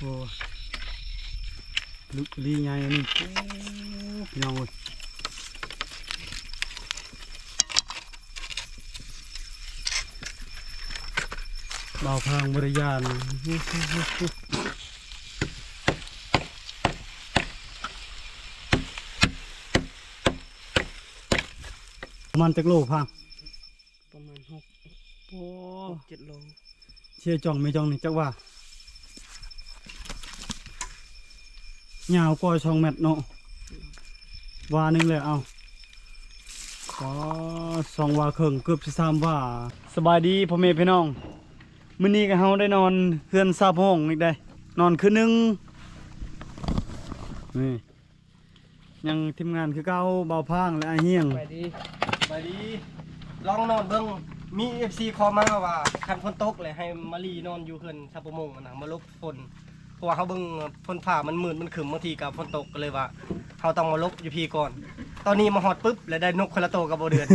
โอ้ลึกลีใหญ่อันนี้โอ้พี่น้องเอ้ยบ่าวพางบริยานประมันจักโลพังประมาณหกโอ้หกเจ็ดโลเชี่ยจ่องไม่จ่องนี่จักว่า ยาวกว่าช่องแมตรเนาะวาหนึงเลยเอาก็สองวาครึ่งเกือบสิสามว่าสบายดีพ่อแม่พี่น้องมื้อนี้ก็เฮาได้นอนเฮือนซาบห้องอีกได้ นอนคืนหนึงนี่ยังทีมงานคือเก่าเบาพางและอาเฮียงไปดีไปดี ลองนอนเบิ่งมี FC คอมาว่าคันฝนตกเลยให้มารีนอนอยู่เพิ่นซับปมงนะมาลบฝน เพราะว่าเขาเบิ่งฝนฟ้ามันมืดมันขึ้นบางทีกับฝนตกก็เลยว่าเขาต้องมาลบอยู่พี่ก่อน ตอนนี้มาฮอดปุ๊บแล้วได้นกคนละโตวกับบ่เดือน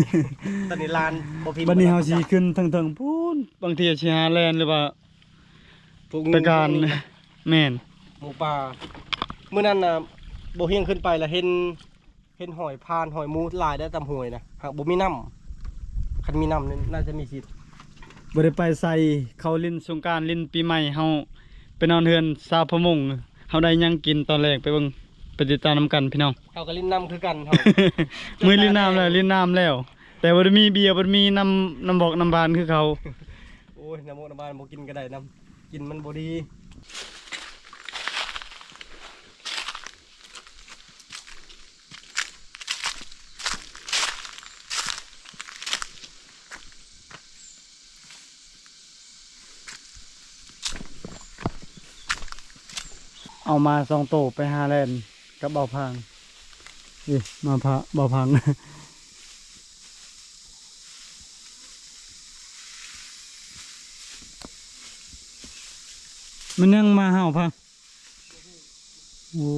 ตอนนี้ลานบ่พิมพ์บัดนี้เฮาสิขึ้นทางๆพูนบางทีสิหาแลนหรือว่าพวไปการแม่นหมูป่ามื้อนั้นน่ะบ่เฮียงขึ้นไปแล้วเห็น เห็นหอยพานหอยมูหลายได้ตามห้วยนะหากบ่มีน้ำคันมีน้ำนี่น่าจะมีสิทธิ์บ่ได้ไปใส่เขาลินสงกรารลินปีใหม่เฮา ไปนอนเฮือนซาพะมงเฮาได้หยังกินตอนแรกไปเบิ่งไปติดตามนํกันพี่น้องเฮาก็ลิ้นน้ำคือกันเฮามื้อลินน้ำแล้วลินน้ำแล้ว แต่บ่ได้มีเบียร์บ่ได้มีน้ำน้ำบอกน้ำบานคือเขา โอ้ยน้ำมันน้ำบ้านบ่กินก็ได้น้ำกินมันบ่ดี เอามาสองโตไปหาแลนกับเบาพังนี่มาพะเบาพังมันยังมาเห่าพังโอ้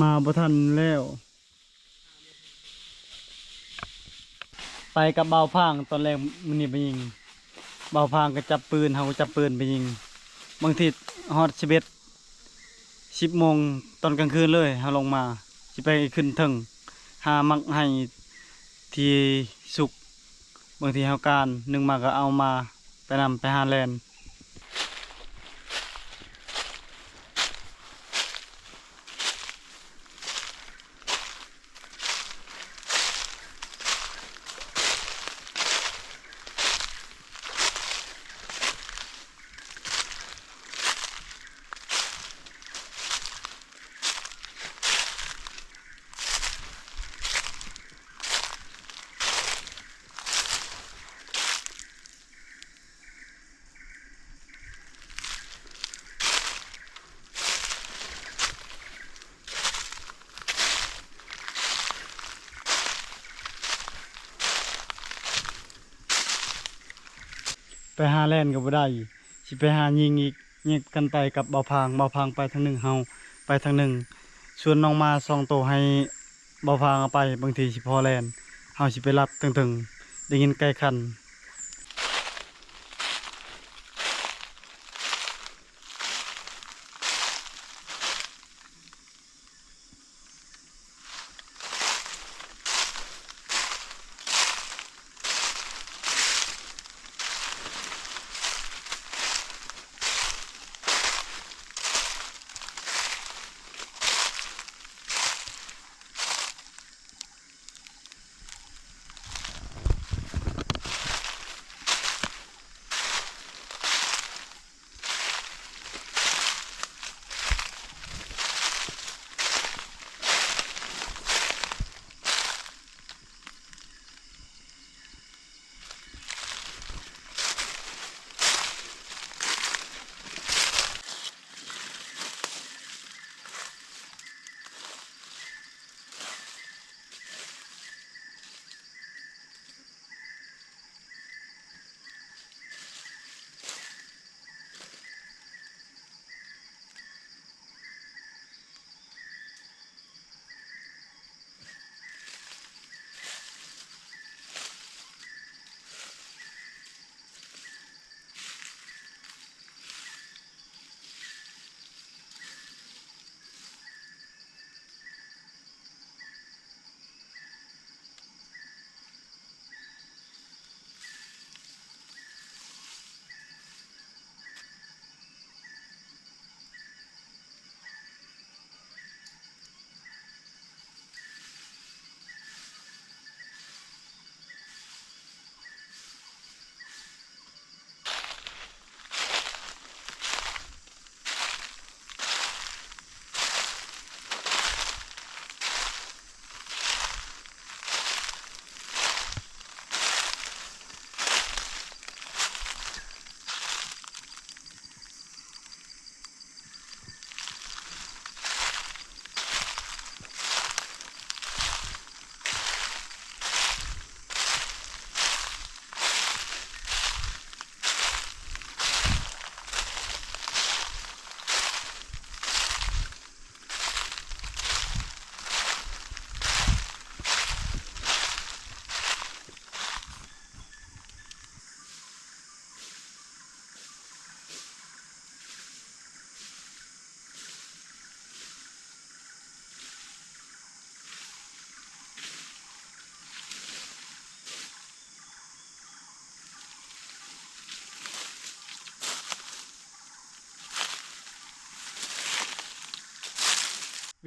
มาบ่ทันแล้ว ไปกับเบาพางตอนแรกมันนี่ไปยิงเบาพางก็จับปืนเฮาจับปืนไปยิง บางทีฮอตสิบเอ็ด สิบโมงตอนกลางคืนเลยเอาลงมาจะไปขึ้นเทึงหามักให้ที่สุกบางทีเฮาการหนึ่งมาก็เอามาไปนำไปหาแลน หาแล่นก็บ่ได้สิไปหายิงอีกแยกกันไปกับเบาพางเบาพางไปทางหนึ่งเฮาไปทางหนึ่งส่วนน้องมาซองโตให้เบาพางเอาไปบางทีสิพอแล่นเฮาสิไปรับตึงๆได้ยินไกลคัน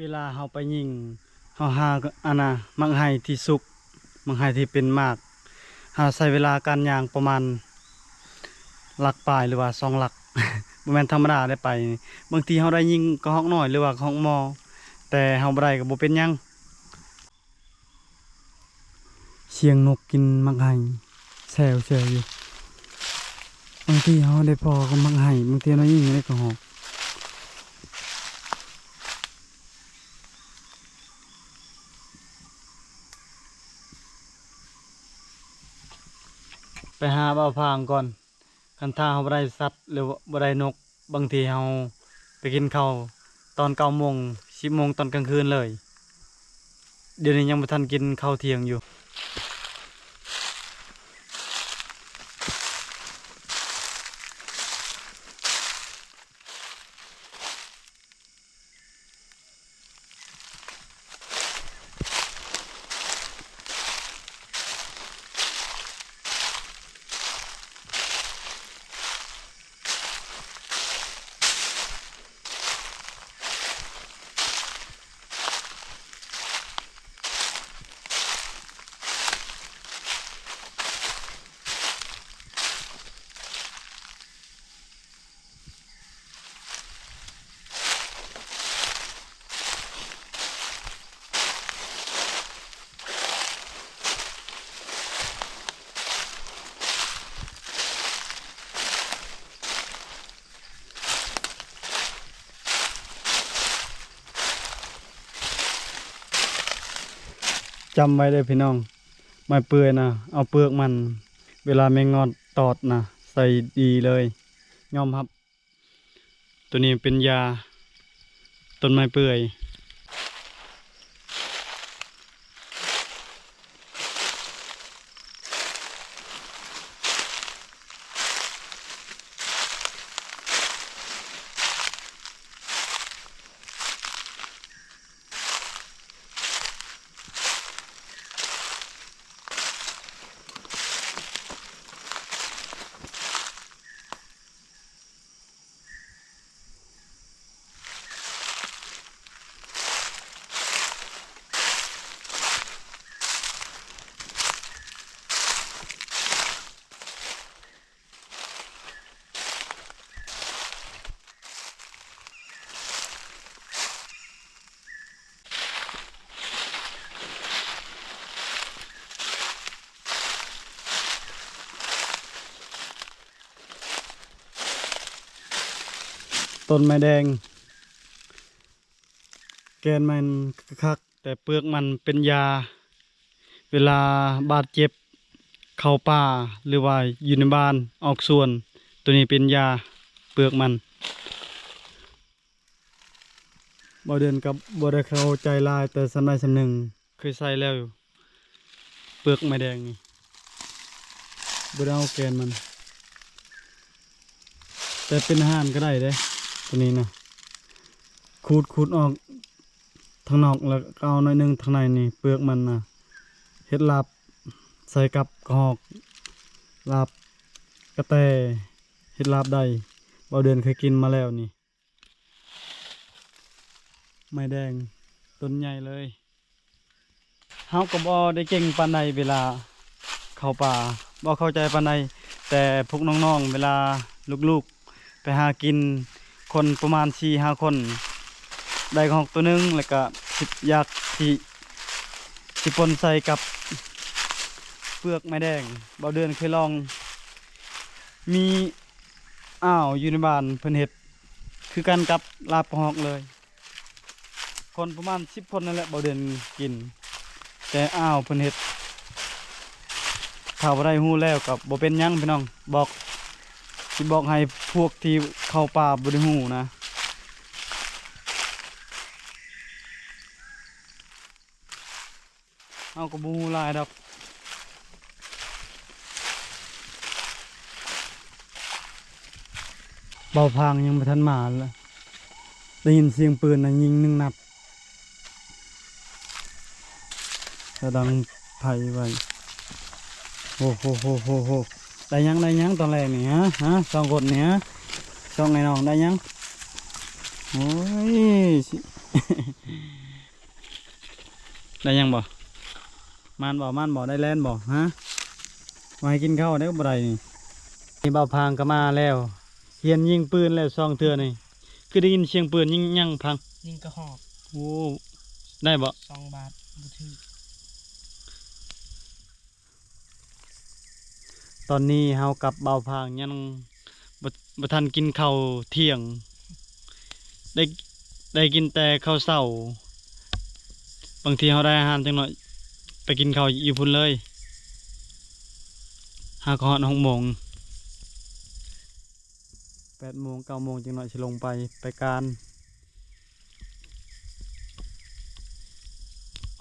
เวลาเฮาไปยิงเฮาหาอันน่ะมังไห้ที่สุกมังไห้ที่เป็นมากหาใช้เวลาการย่างประมาณหลักปลายหรือว่าสองหลักบ่แม่นธรรมดาได้ไป บางทีเฮาได้ยิงกระฮอกน้อยหรือว่ากระฮอกมอ แต่เฮาบ่ได้ก็บ่เป็นหยังเสียงนกกินมังไห้แซวๆอยู่บางทีเฮาได้พอก็มังไห้บางทีเรายิงได้กระฮอก หาบ่าวพางก่อนคันท่าเขาบ่ได้สัตว์หรือบ่ได้นกบางทีเขาไปกินข้าวตอนเก้าโมงสิบโมงตอนกลางคืนเลย เดี๋ยวนี้ยังไม่ทันกินข้าวเที่ยงอยู่ จำไว้เลยพี่น้อง ไม้เปื่อยนะเอาเปลือกมัน เวลาแมงงอดตอดนะใส่ดีเลยยอมครับ ตัวนี้เป็นยาต้นไม้เปื่อย ต้นไม้แดง แกนมันคัก แต่เปลือกมันเป็นยา เวลาบาดเจ็บ เข้าป่าหรือว่าอยู่ในบ้านออกส่วน ตัวนี้เป็นยาเปลือกมันบ่เดินกับบ่ได้เข้าใจลายแต่สำใดสำหนึ่งเคยใส่แล้วอยู่เปลือกไม้แดงนี่บ่ได้เอาแกนมัน แต่เป็นอาหารก็ได้เด้ ตัวนี้นะขูดขูดออกทางนอกแล้วก็เอาหน่อยนึงทางในนี่เปลือกมันนะเฮ็ดลาบใส่กับกอกลาบกระแตเฮ็ดลาบได้เบาเดือนเคยกินมาแล้วนี่ ไม้แดงต้นใหญ่เลยเฮาก็บ่ได้เก่งปานใดเวลาเข้าป่าบ่เข้าใจปานใดแต่พวกน้องๆเวลาลูกๆ ไปหากิน คนประมาณสี่ห้าคน ได้ของตัวหนึงแล้วก็สิบยากที่สิปนใส่กับเปลือกไม้แดงเบาเดือนเคยลอง มีอ้าวอยู่ในบ้านเพิ่นเห็ดคือกันกับลาบหอกเลย คนประมาณสิบคนนั่นแหละเบาเดือนกิน แต่อ้าวเพิ่นเห็ดถ้าบ่ได้ฮู้แล้วกับบ่เป็นยังพี่น้องบอก ที่บอกให้พวกที่เข้าป่าบริหูนะ เอากระบูลายดอกเบาพางยังไม่ทันมาเลยได้ยินเสียงปืนนะยิงหนึ่งนัดกระดังไผ่ไว้โอ้โหโหโหโห ได้ยังได้ยังตอนแรกนี่ฮะฮะสองคนนี่ฮะสองไงน้องได้ยังโอ้ยสิได้ยังบ่มานบ่มานบ่ได้แล่นบ่ฮะมาให้กินข้าวได้บ่ได้นี่นี่บ่าวพางก็มาแล้วเฮียนยิงปืนแล้วซองเทื่อนี่คือได้ยินเสียงปืนยิงยังพังยิงกระหอบโอ้ได้บ่สองบาทบุถือ ตอนนี้เฮากับเบาพางยังบ่บ่ทันกินข้าวเที่ยง ได้ได้กินแต่ข้าวเช้า บางทีเฮาได้อาหารจังหน่อย ไปกินข้าวอยู่พุ่นเลยหากฮอด6โมง8โมง9โมงจังหน่อยสิลงไปไปการ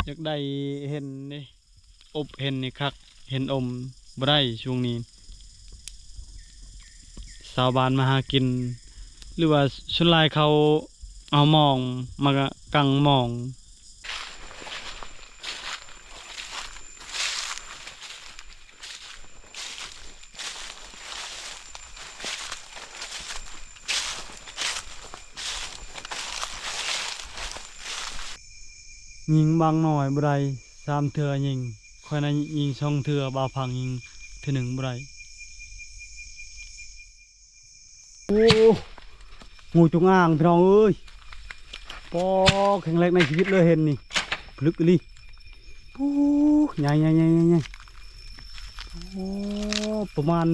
อยากได้เห็นนี่อบเห็นนี่คัก เห็นอม บ่ได้ช่วงนี้สาวบ้านมาหากิน หรือว่าชนลายเขาเอามองมากกังมองยิงบางหน่อยบ่ได้สามเถื่อยิง ค่อยนั้นยิงช่องเถื่อบาพังยิงเถื่อหนึ่งบ่ได้โอ้งูจงอางพี่น้องเอ้ยปอแข็งแรงในชีวิตเลยเห็นนี่พลึกเลยโอ้ใหญ่ใหญ่ใหญ่ใหญ่ใหญ่โอ้ประมาณ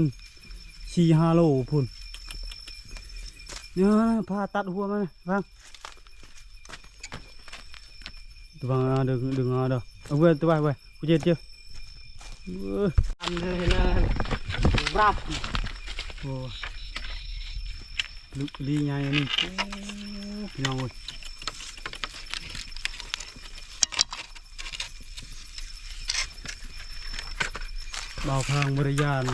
สี่ห้าโลพุ่นเนี่ยพาตัดหัวมันฟัง tụi bạn đừng đừng đâu ở quên tụi bạn quên cô chết chưa อันเลย นะรับ Ồ. lúc đi nhai này nhau rồi bao phang bờ giàn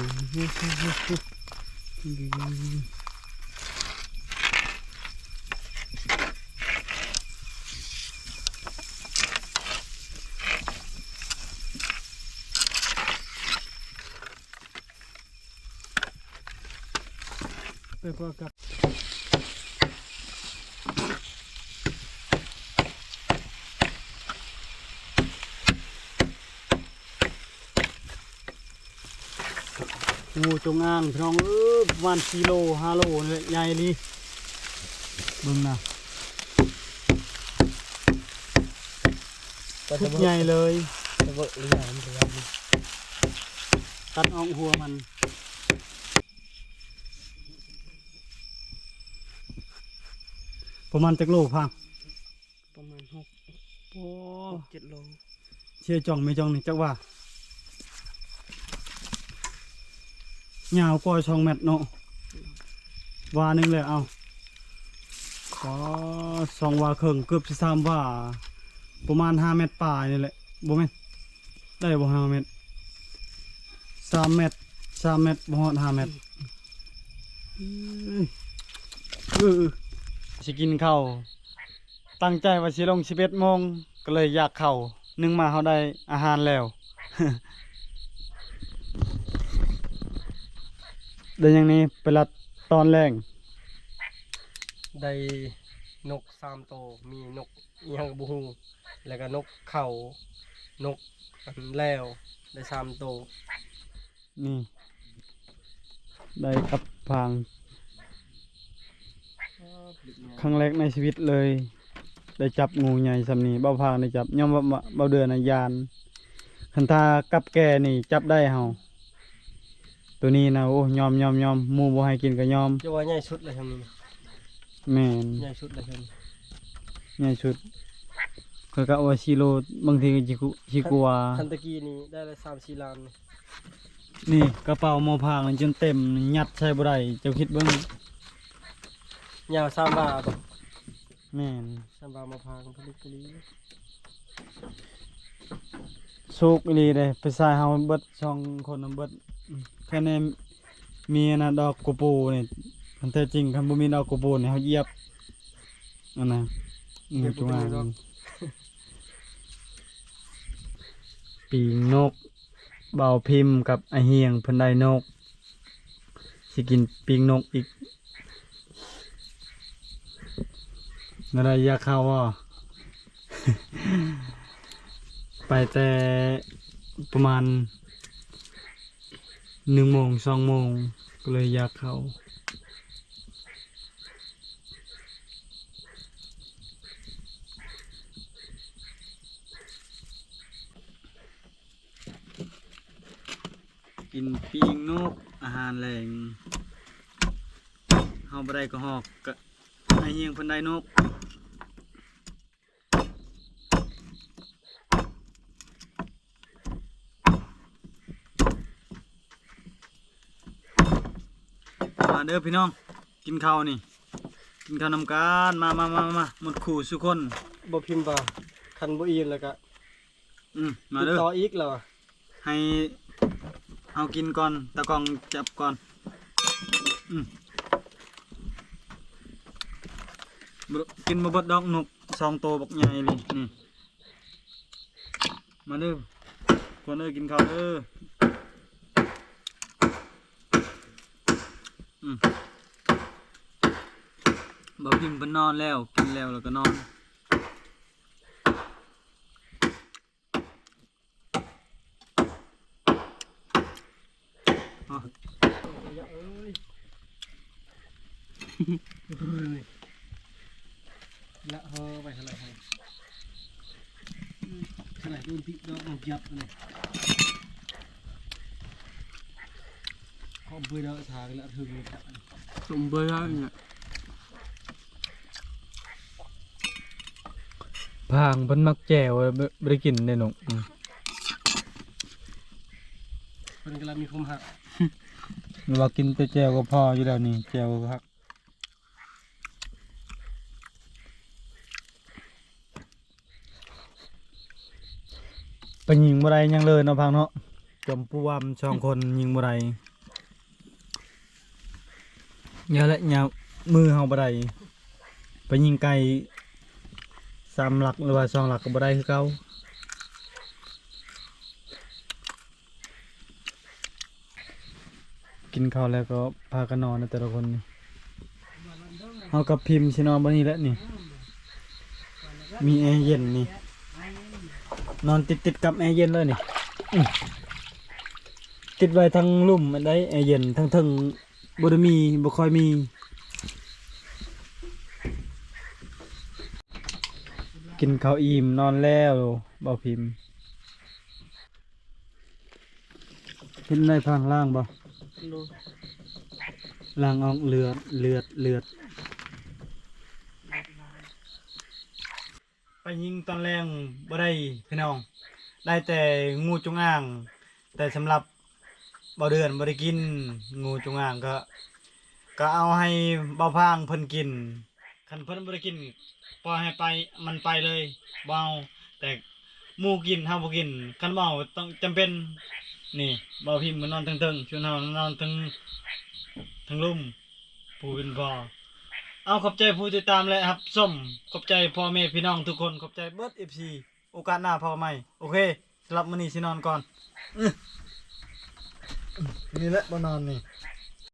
ไปพวกกับงูจงอางพี่น้องเออประมาณกิโลห้าโลนี่แหละใหญ่ดีเบิ่งนะทุกใหญ่เลยจะเบิกหรือยังจะยังตัดออกหัวมัน ประมาณจักโลพังประมาณหกโอ้เจ็ดโลเชี่ยจ่องไม่จ่องนี่จักว่ายาวกว่าช่องเม็ดเนาะวาหนึงเลยเอาก็สองวาครึ่งเกือบสิสามวาประมาณห้าเมตรป่ายนี่แหละบ่แม่นได้บ่ห้าเมตรสามเมตรสามเมตรบ่ฮอดห้าเมตรเอ้ยเออ สิกินข้าวตั้งใจว่าสิลง11โมงก็เลยอยากเข้านึงมาเฮาได้อาหารแล้วเดี๋ยวอย่างนี้ไปรัดตอนแรงได้นกสามโตวมีนกอีหยังบูฮูแล้วก็นกเขานกอันแล้วได้สามโตวนี่ ได้กับพาง ครั้งแรกในชีวิตเลย ได้จับงูใหญ่สำนี้เบ้าพางได้จับย่อมว่าเบ้าเดือนนายานคันทากับแกนี่ จับได้เฮาตัวนี้นะโอ้ยอมยอมยอมหมูบ่ให้กินก็ยอมจะว่าใหญ่สุดเลยครับนี่แม่นใหญ่สุดเลยครับใหญ่สุดก็กะว่าชิโลบางทีก็สิกุสิกลัวคันตะกี้นี่ได้ละสามสี่ล้านนี่นี่กระเป๋าหมอพางนี่จนเต็มยัดใส่บ่ได้เจ้าคิดเบิ่ง ยาวสามบาทแม่นสามบาทมาพางผลิตผลิตโชคอีหลีเด้ไปใส่เฮาเบิดช่องคนน่ะเบิดอืมแค่ในมีอันน่ะดอกกระปูนี่คันแท้จริงคันบ่มีดอกกระปูนี่เฮาเหยียบอันน่ะอืมจุงอ่างปีงนกเบาพิมพ์กับไอเฮียงเพิ่นได้นกสิกินปีงนกอีก อะไรอยากเข้าอะไปแต่ประมาณหนึ่งโมงสองโมงก็เลยอยากเข้ากินปิ้งนกอาหารแหล่งเฮาบ่ได้ก็หอกก็ ให้เฮียงเพิ่นได้นกมาเด้อพี่น้อง กินข้าวนี่ กินข้าวนำกันมามามามาหมดขู่สุกคนบ่พิมพ์ว่าคันบ่อินแล้วก็อืมมาติดเด้อต่ออีกแล้วอะให้เอากินก่อนตะกล้องจับก่อน อืมบ่ กินมาบดดอกนกสองโตบักใหญ่เลยนี่มาเด้อคนเอ้ยกินข้าวเด้ออืมบ่พิมพ์เพิ่นนอนแล้ว กินแล้วแล้วก็นอน อ๋อ เอ้ยละเฮอไปเท่าไหร่ให้เท่าไหร่โดน ติดดอกมันยับเลยขอบเบื่อดอกทางละถึงเลยครับสมเบื่อเนี่ยพางเพิ่นมักแจ่วบ่ได้กินได้หนกเพิ่นกำลังมีความหักเรากินแต่แจ่วก็พออยู่แล้วนี่แจ่วครับ ไปยิงบ่ได้ยังเลยเนาะพังเนาะจมปูวามสองคนยิงบ่ได้อย่าละอย่ามือเฮาบ่ได้ไปยิงไก่สามหลักหรือว่าสองหลักก็บ่ได้คือเก่ากินข้าวแล้วก็พากันนอนนะแต่ละคนนี่เอากับพิมพ์ชินอนบนนี้แหล้วนี่ มีแอร์เย็นนี่ นอนติดติดๆกับแอร์เย็นเลยนี่อื้อติดไว้ทั้งลุ่มอันใดแอร์เย็นทั้งทั้งบไดมีบ่ค่อยมีกินข้าวอิ่มนอนแล้วเบาพิมพ์เห็นในพังล่างบ่ล้างออกเลือดเลือดเลือด ไป ยิงตอนแรงบ่ได้พี่น้อง ได้แต่งูจงอาง แต่สำหรับบ่เดือนบ่ได้กินงูจงอางก็ ก็เอาให้เบาพางเพิ่นกินคันเพิ่นบ่ได้กินปล่อยให้ไปมันไปเลยบ่เอาแต่หมูกินเฮาบ่กินคันเอาต้องจำเป็นนี่บ่พิมพ์มันนอนเทิงๆชวนเฮานอนเทิงทั้งลุ่มผู้เป็นพ่อ เอาขอบใจผู้ติดตามเลยครับส้มขอบใจพ่อแม่พี่น้องทุกคนขอบใจเบิร์ดเอฟซีโอกาสหน้าพอใหม่ โอเคสำหรับมื้อนี้สินอนก่อนอื้อนี่แหละบ่นอนนี่